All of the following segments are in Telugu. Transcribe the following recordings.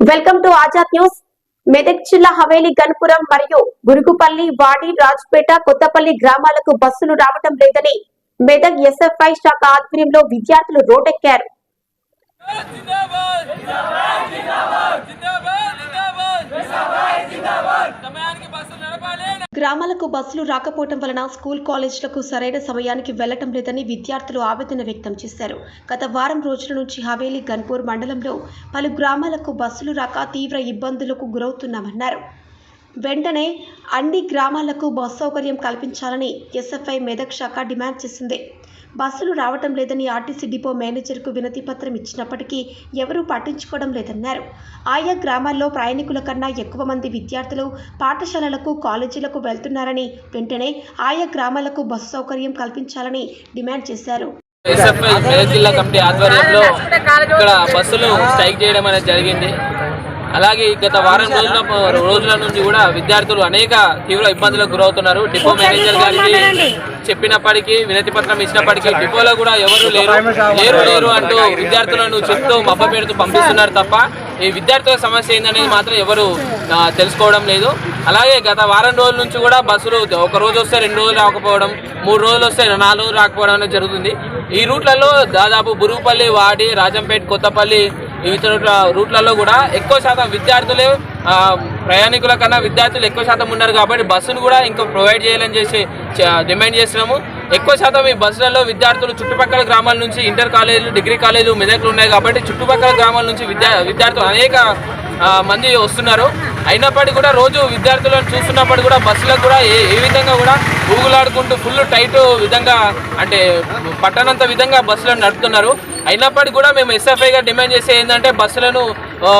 Welcome to Azad news. Medak జిల్లా హవేలీ గన్పురం మరియు గురుగుపల్లి వాడి రాజ్పేట కొత్తపల్లి గ్రామాలకు బస్సులు రావటం లేదని మెదక్ ఎస్ఎఫ్ఐ శాఖ ఆధ్వర్యంలో విద్యార్థులు రోడ్డెక్కారు గ్రామాలకు బస్సులు రాకపోవటం వలన స్కూల్ కాలేజీలకు సరైన సమయానికి వెళ్ళటం లేదని విద్యార్థులు ఆవేదన వ్యక్తం చేశారు. గత వారం రోజుల నుంచి హవేలీ గన్పూర్ మండలంలో పలు గ్రామాలకు బస్సులు రాక తీవ్ర ఇబ్బందులకు గురవుతున్నామన్నారు. వెంటనే అన్ని గ్రామాలకు బస్ సౌకర్యం కల్పించాలని ఎస్ఎఫ్ఐ మెదక్ శాఖ డిమాండ్ చేసింది. బస్సులు రావటం లేదని ఆర్టీసీ డిపో మేనేజర్కు వినతి పత్రం ఇచ్చినప్పటికీ ఎవరూ పట్టించుకోవడం లేదన్నారు. ఆయా గ్రామాల్లో ప్రయాణికుల కన్నా ఎక్కువ మంది విద్యార్థులు పాఠశాలలకు కాలేజీలకు వెళ్తున్నారని వెంటనే ఆయా గ్రామాలకు బస్సు సౌకర్యం కల్పించాలని డిమాండ్ చేశారు. ఎస్ఎఫ్ఐ మెదక్ జిల్లా కమిటీ ఆధ్వర్యంలో ఇక్కడ బస్సులు స్ట్రైక్ చేయడం అనేది జరిగింది. అలాగే గత వారం రోజుల రోజుల నుంచి కూడా విద్యార్థులు అనేక తీవ్ర ఇబ్బందులకు గురవుతున్నారు. డిపో మేనేజర్ గారికి చెప్పినప్పటికీ వినతి పత్రం ఇచ్చినప్పటికీ డిపోలో కూడా ఎవరు లేరు లేరు లేరు అంటూ విద్యార్థులను చెప్తూ మబ్బ పెడుతూ పంపిస్తున్నారు తప్ప ఈ విద్యార్థుల సమస్య ఏందనేది మాత్రం ఎవరు తెలుసుకోవడం లేదు. అలాగే గత వారం రోజుల నుంచి కూడా బస్సులు ఒక రోజు వస్తే రెండు రోజులు రాకపోవడం మూడు రోజులు వస్తే నాలుగు రోజులు రాకపోవడం అనేది జరుగుతుంది. ఈ రూట్లలో దాదాపు బురుగుపల్లి వాడి రాజంపేట కొత్తపల్లి వివిధ రూట్లలో కూడా ఎక్కువ శాతం విద్యార్థులే ప్రయాణికుల కన్నా విద్యార్థులు ఎక్కువ శాతం ఉన్నారు కాబట్టి బస్సును కూడా ఇంకా ప్రొవైడ్ చేయాలని చేసి డిమాండ్ చేస్తున్నాము. ఎక్కువ శాతం ఈ బస్సులలో విద్యార్థులు చుట్టుపక్కల గ్రామాల నుంచి ఇంటర్ కాలేజీలు డిగ్రీ కాలేజీలు మెదక్లు ఉన్నాయి కాబట్టి చుట్టుపక్కల గ్రామాల నుంచి విద్యా విద్యార్థులు అనేక మంది వస్తున్నారు. అయినప్పటికీ కూడా రోజు విద్యార్థులను చూస్తున్నప్పుడు కూడా బస్సులకు కూడా ఏ ఏ విధంగా కూడా ఊగులాడుకుంటూ ఫుల్ టైట్ విధంగా అంటే పట్టనంత విధంగా బస్సులను నడుపుతున్నారు. అయినప్పటికీ కూడా మేము ఎస్ఎఫ్ఐగా డిమాండ్ చేసే ఏంటంటే బస్సులను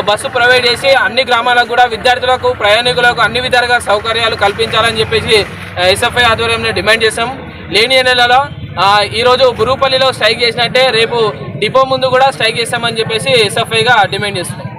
బస్సు ప్రొవైడ్ చేసి అన్ని గ్రామాలకు కూడా విద్యార్థులకు ప్రయాణికులకు అన్ని విధాలుగా సౌకర్యాలు కల్పించాలని చెప్పేసి ఎస్ఎఫ్ఐ ఆధ్వర్యంలో డిమాండ్ చేశాం లేని నెలలో ఈరోజు గురుపల్లిలో స్ట్రైక్ చేసినట్టే రేపు డిపో ముందు కూడా స్ట్రైక్ చేస్తామని చెప్పేసి ఎస్ఎఫ్ఐగా డిమాండ్ చేస్తున్నాం.